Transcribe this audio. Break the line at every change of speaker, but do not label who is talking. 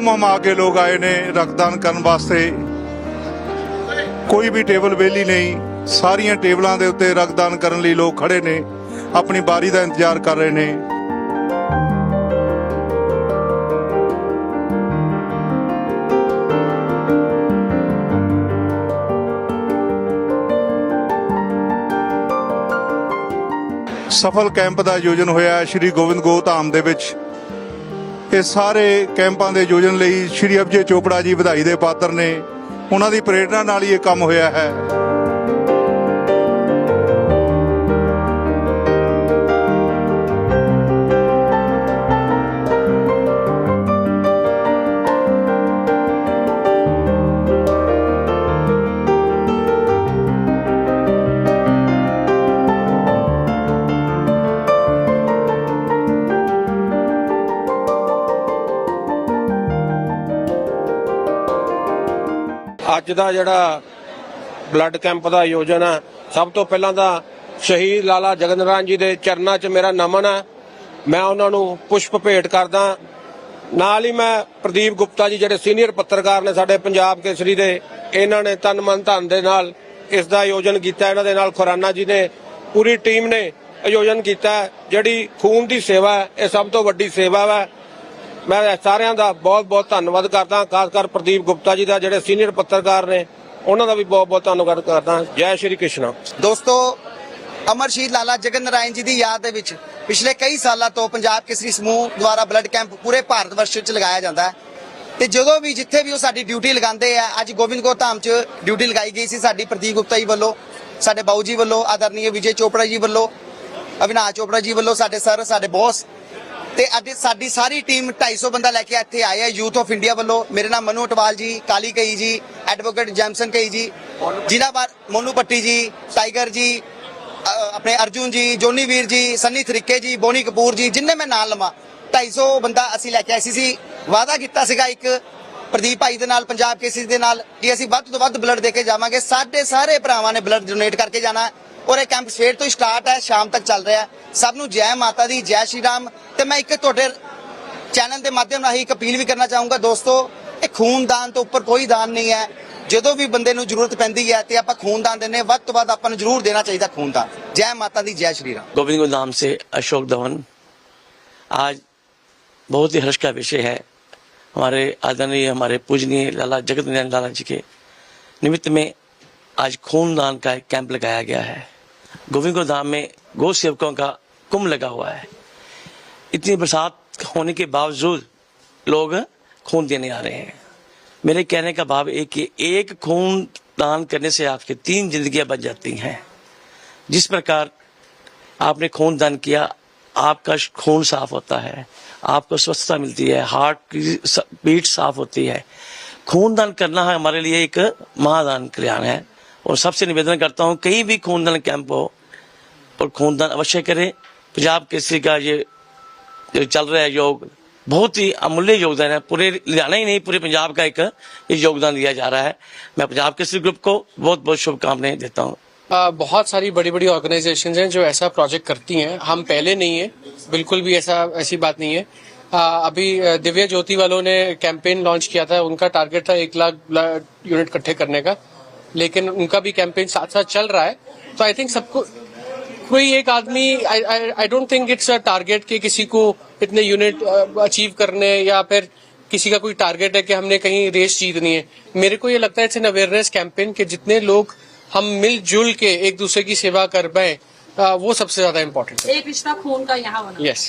ਹੁਮ ਹਮਾ ਕੇ ਲੋਕ ਆਏ ਨੇ ਰਕਤਦਾਨ ਕਰਨ ਵਾਸਤੇ। ਕੋਈ ਵੀ ਟੇਬਲ ਵਿਹਲੀ ਨਹੀਂ, ਸਾਰੀਆਂ ਟੇਬਲਾਂ ਦੇ ਉੱਤੇ ਰਕਤਦਾਨ ਕਰਨ ਲਈ ਲੋਕ ਖੜੇ ਨੇ, ਆਪਣੀ ਬਾਰੀ ਦਾ ਇੰਤਜ਼ਾਰ ਕਰ ਰਹੇ ਨੇ। ਸਫਲ ਕੈਂਪ ਦਾ ਆਯੋਜਨ ਹੋਇਆ ਸ਼੍ਰੀ ਗੋਬਿੰਦ ਗੋ ਧਾਮ ਦੇ ਵਿੱਚ। ਇਹ ਸਾਰੇ ਕੈਂਪਾਂ ਦੇ ਆਯੋਜਨ ਲਈ ਸ਼੍ਰੀ ਅਬਜੇ ਚੋਪੜਾ ਜੀ ਵਧਾਈ ਦੇ ਪਾਤਰ ਨੇ। ਉਹਨਾਂ ਦੀ ਪ੍ਰੇਰਣਾ ਨਾਲ ਹੀ ਇਹ ਕੰਮ ਹੋਇਆ ਹੈ।
ਅੱਜ ਦਾ ਜਿਹੜਾ ਬਲੱਡ ਕੈਂਪ ਦਾ ਆਯੋਜਨ ਹੈ ਸਭ ਤੋਂ ਪਹਿਲਾਂ ਤਾਂ ਸ਼ਹੀਦ ਲਾਲਾ ਜਗਨ ਰਾਮ ਜੀ ਦੇ ਚਰਨਾਂ 'ਚ ਮੇਰਾ ਨਮਨ ਹੈ ਮੈਂ ਉਹਨਾਂ ਨੂੰ ਪੁਸ਼ਪ ਭੇਟ ਕਰਦਾ। ਨਾਲ ਹੀ ਮੈਂ ਪ੍ਰਦੀਪ ਗੁਪਤਾ ਜੀ ਜਿਹੜੇ ਸੀਨੀਅਰ ਪੱਤਰਕਾਰ ਨੇ ਸਾਡੇ ਪੰਜਾਬ ਕੇਸਰੀ ਦੇ, ਇਹਨਾਂ ਨੇ ਤਨ ਮਨ ਧਨ ਦੇ ਨਾਲ ਇਸ ਦਾ ਆਯੋਜਨ ਕੀਤਾ। ਇਹਨਾਂ ਦੇ ਨਾਲ ਖੁਰਾਨਾ ਜੀ ਨੇ, ਪੂਰੀ ਟੀਮ ਨੇ ਆਯੋਜਨ ਕੀਤਾ। ਜਿਹੜੀ ਖੂਨ ਦੀ ਸੇਵਾ ਹੈ, ਇਹ ਸਭ ਤੋਂ ਵੱਡੀ ਸੇਵਾ ਹੈ। ਮੈਂ ਸਾਰਿਆਂ ਦਾ ਬਹੁਤ ਬਹੁਤ ਧੰਨਵਾਦ ਕਰਦਾ ਖਾਸ ਕਰ ਪ੍ਰਦੀਪ ਗੁਪਤਾ ਜੀ ਦਾ, ਜਿਹੜੇ ਸੀਨੀਅਰ ਪੱਤਰਕਾਰ ਨੇ, ਉਹਨਾਂ ਦਾ ਵੀ ਬਹੁਤ ਬਹੁਤ ਧੰਨਵਾਦ ਕਰਦਾ। ਜੈ ਸ਼੍ਰੀ ਕ੍ਰਿਸ਼ਨ।
ਦੋਸਤੋ ਅਮਰ ਸ਼ਹੀਦ ਲਾਲਾ ਜਗਨ ਨਾਰਾਇਣ ਜੀ ਦੀ ਯਾਦ ਦੇ ਵਿੱਚ ਪਿਛਲੇ ਕਈ ਸਾਲਾਂ ਤੋਂ ਪੰਜਾਬ ਕੇਸਰੀ ਸਮੂਹ ਦੁਆਰਾ ਬਲੱਡ ਕੈਂਪ ਪੂਰੇ ਭਾਰਤ ਵਰਸ਼ ਵਿੱਚ ਲਗਾਇਆ ਜਾਂਦਾ ਹੈ। ਤੇ ਜਦੋਂ ਵੀ ਜਿੱਥੇ ਵੀ ਉਹ ਸਾਡੀ ਡਿਊਟੀ ਲਗਾਉਂਦੇ ਆ, ਅੱਜ ਗੋਬਿੰਦ ਕੌਰ ਧਾਮ 'ਚ ਡਿਊਟੀ ਲਗਾਈ ਗਈ ਸੀ ਸਾਡੀ ਪ੍ਰਦੀਪ ਗੁਪਤਾ ਜੀ ਵੱਲੋਂ, ਸਾਡੇ ਬਾਊ ਜੀ ਵੱਲੋਂ ਆਦਰਨੀय ਵਿਜੇ ਚੋਪੜਾ ਜੀ ਵੱਲੋਂ, ਅਵਿਨਾਸ਼ ਚੋਪੜਾ ਜੀ ਵੱਲੋਂ, ਸਾਡੇ ਸਰ, ਸਾਡੇ ਬੌਸ ਤੇ ਅੱਜ ਸਾਡੀ ਸਾਰੀ ਟੀਮ 250 ਬੰਦਾ ਲੈ ਕੇ ਇੱਥੇ ਆਏ ਆ। ਯੂਥ ਆਫ ਇੰਡੀਆ ਵੱਲੋਂ। ਮੇਰੇ ਨਾਮ ਮਨੂ ਅਟਵਾਲ ਜੀ, ਕਾਲੀ ਕਈ ਜੀ ਐਡਵੋਕੇਟ ਜੈਮਸਨ ਕਈ ਜੀ, ਜਿਨ੍ਹਾਂ ਬਾਰ ਮੋਨੂ ਪੱਟੀ ਜੀ, ਟਾਈਗਰ ਜੀ ਆਪਣੇ ਅਰਜੁਨ ਜੀ, ਜੋਨੀ ਵੀਰ ਜੀ, ਸੰਨੀ ਥਰਿੱਕੇ ਜੀ, ਬੋਨੀ ਕਪੂਰ ਜੀ, ਜਿੰਨੇ ਮੈਂ ਨਾਲ ਲਵਾਂ 250 ਬੰਦਾ ਅਸੀਂ ਲੈ ਕੇ ਆਏ ਸੀ ਸੀ। ਵਾਅਦਾ ਕੀਤਾ ਸੀਗਾ ਇੱਕ ਪ੍ਰਦੀਪ ਭਾਈ ਦੇ ਨਾਲ, ਪੰਜਾਬ ਕੇਸਿਸ ਦੇ ਨਾਲ, ਕਿ ਅਸੀਂ ਵੱਧ ਤੋਂ ਵੱਧ ਬਲੱਡ ਦੇ ਕੇ ਜਾਵਾਂਗੇ। ਸਾਡੇ ਸਾਰੇ ਭਰਾਵਾਂ ਨੇ ਬਲੱਡ ਡੋਨੇਟ ਕਰਕੇ ਜਾਣਾ। ਔਰ ਇਹ ਕੈਂਪ ਸਵੇਰ ਤੋਂ ਹੀ ਸਟਾਰਟ ਹੈ ਸ਼ਾਮ ਤੱਕ ਚੱਲ ਰਿਹਾ ਹੈ ਸਭ ਨੂੰ ਜੈ ਮਾਤਾ ਦੀ ਜੈ ਸ਼੍ਰੀ ਰਾਮ ਤੇ ਮੈਂ ਇੱਕ ਤੁਹਾਡੇ ਚੈਨਲ ਦੇ ਮਾਧਿਅਮ ਰਾਹੀਂ ਇੱਕ ਅਪੀਲ ਵੀ ਕਰਨਾ ਚਾਹੂੰਗਾ ਦੋਸਤੋ ਇਹ ਖੂਨਦਾਨ ਤੋਂ ਉੱਪਰ ਕੋਈ ਦਾਨ ਨਹੀਂ ਹੈ ਜਦੋਂ ਵੀ ਬੰਦੇ ਨੂੰ ਜ਼ਰੂਰਤ ਪੈਂਦੀ ਹੈ ਤੇ ਆਪਾਂ ਖੂਨਦਾਨ ਦਿੰਦੇ ਹਾਂ, ਵੱਧ ਤੋਂ ਵੱਧ ਆਪਾਂ ਨੂੰ ਜ਼ਰੂਰ ਦੇਣਾ ਚਾਹੀਦਾ ਖੂਨਦਾਨ ਜੈ ਮਾਤਾ ਦੀ ਜੈ ਸ਼੍ਰੀ ਰਾਮ
गोविंद गुरु नाम से अशोक धवन आज बहुत ही हर्ष का विषय है हमारे आदरणीय हमारे पूजनीय लाला जगत नारायण लाला जी के निमित्त में आज खूनदान का एक कैंप लगाया गया है। गोविंद धाम में गौ सेवकों का कुंभ लगा हुआ है। इतनी बरसात होने के बावजूद लोग खून देने आ रहे हैं। मेरे कहने का भाव एक कि एक खून दान करने से आपकी तीन जिंदगियाँ बच जाती हैं। जिस प्रकार आपने खून दान किया, आपका खून साफ़ होता है, आपको स्वच्छता मिलती है, हार्ट की बीट साफ़ होती है। खून दान करना है हमारे लिए एक महादान कल्याण है। और सबसे निवेदन करता हूँ कहीं भी खूनदान कैंप हो और खूनदान अवश्य करें। पंजाब केसरी का ये जो चल रहा है योग बहुत ही अमूल्य योगदान है। पूरे हरियाणा ही नहीं पूरे पंजाब का एक ये योगदान दिया जा रहा है। मैं पंजाब केसरी ग्रुप को बहुत बहुत शुभकामनाएँ देता हूँ।
बहुत सारी बड़ी बड़ी ऑर्गेनाइजेशंस हैं जो ऐसा प्रोजेक्ट करती हैं। हम पहले नहीं है बिल्कुल भी ऐसा ऐसी बात नहीं है। आ, अभी दिव्य ज्योति वालों ने कैंपेन लॉन्च किया था। उनका टारगेट था एक लाख यूनिट इकट्ठे करने का। लेकिन उनका भी कैंपेन साथ साथ चल रहा है। तो आई थिंक सबको कोई एक आदमी I don't think it's a target कि किसी को इतने यूनिट अचीव करने या फिर किसी का कोई टारगेट है कि हमने कहीं रेस जीतनी है। मेरे को ये लगता है इट्स एन अवेयरनेस कैंपेन कि जितने लोग हम मिलजुल के एक दूसरे की सेवा कर पाए वो सबसे ज़्यादा इम्पोर्टेंट है।
एक रिश्ता खून का यहाँ होना।
यस